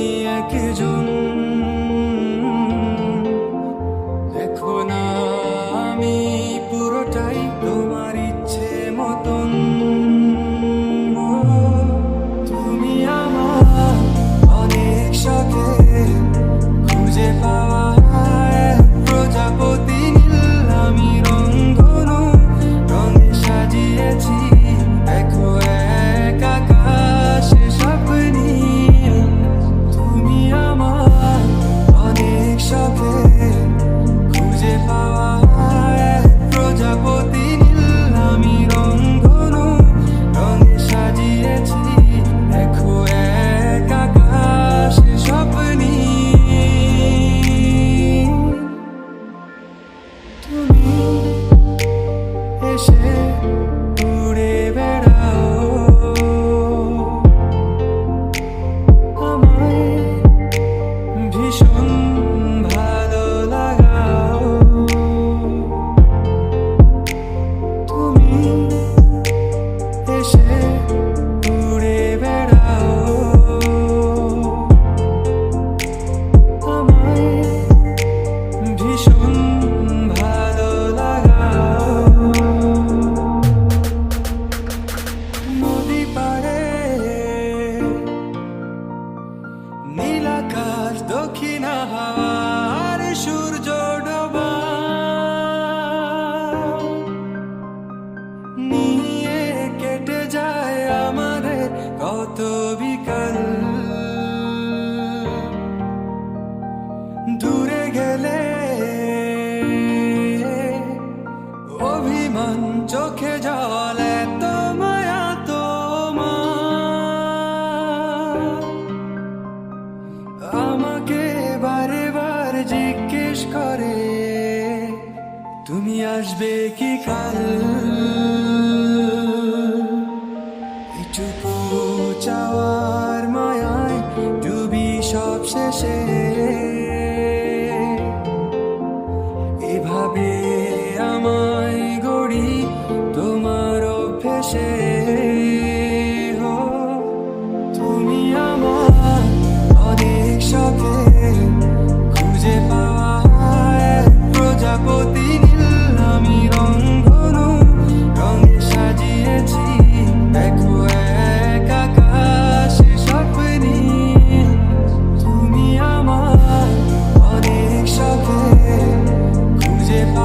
니의 그 존재 Mm-hmm. চোখে জল এত মায়া তোমার। আমাকে বারে বার জিজ্ঞেস করে, তুমি আসবে কি কাল? চাওয়ার মায়ায় ডুবি সব শেষে। এভাবে